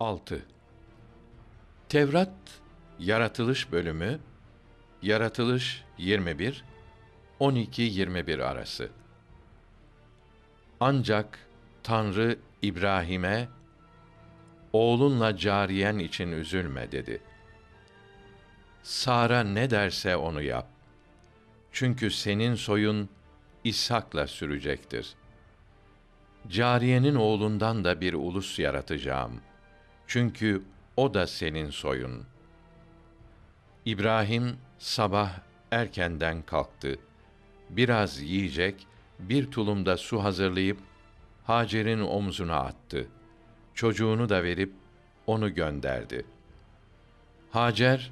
6. Tevrat Yaratılış bölümü Yaratılış 21 12 21 arası. Ancak Tanrı İbrahim'e oğlunla cariyen için üzülme dedi. Sara ne derse onu yap. Çünkü senin soyun İshak'la sürecektir. Cariyenin oğlundan da bir ulus yaratacağım. Çünkü o da senin soyun. İbrahim sabah erkenden kalktı. Biraz yiyecek, bir tulumda su hazırlayıp Hacer'in omzuna attı. Çocuğunu da verip onu gönderdi. Hacer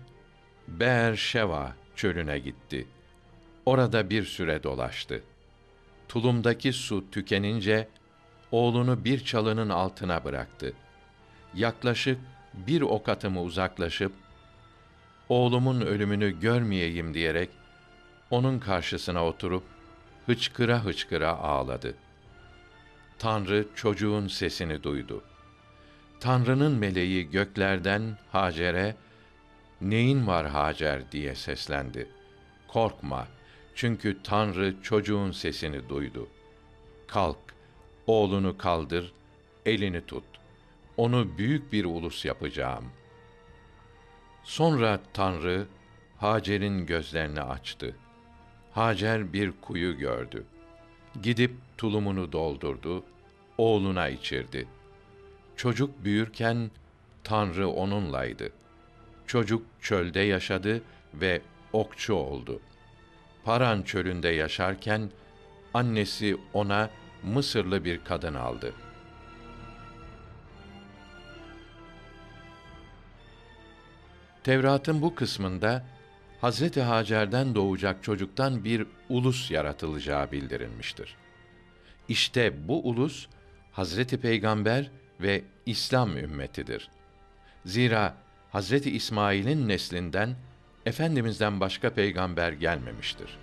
Beer Şeva çölüne gitti. Orada bir süre dolaştı. Tulumdaki su tükenince oğlunu bir çalının altına bıraktı. Yaklaşık bir ok atımı uzaklaşıp oğlumun ölümünü görmeyeyim diyerek onun karşısına oturup hıçkıra hıçkıra ağladı. Tanrı çocuğun sesini duydu. Tanrı'nın meleği göklerden Hacer'e "Neyin var Hacer?" diye seslendi. Korkma, çünkü Tanrı çocuğun sesini duydu. Kalk, oğlunu kaldır, elini tut. Onu büyük bir ulus yapacağım. Sonra Tanrı Hacer'in gözlerini açtı. Hacer bir kuyu gördü. Gidip tulumunu doldurdu, oğluna içirdi. Çocuk büyürken Tanrı onunlaydı. Çocuk çölde yaşadı ve okçu oldu. Paran çölünde yaşarken annesi ona Mısırlı bir kadın aldı. Tevrat'ın bu kısmında Hazreti Hacer'den doğacak çocuktan bir ulus yaratılacağı bildirilmiştir. İşte bu ulus Hazreti Peygamber ve İslam ümmetidir. Zira Hazreti İsmail'in neslinden efendimizden başka peygamber gelmemiştir.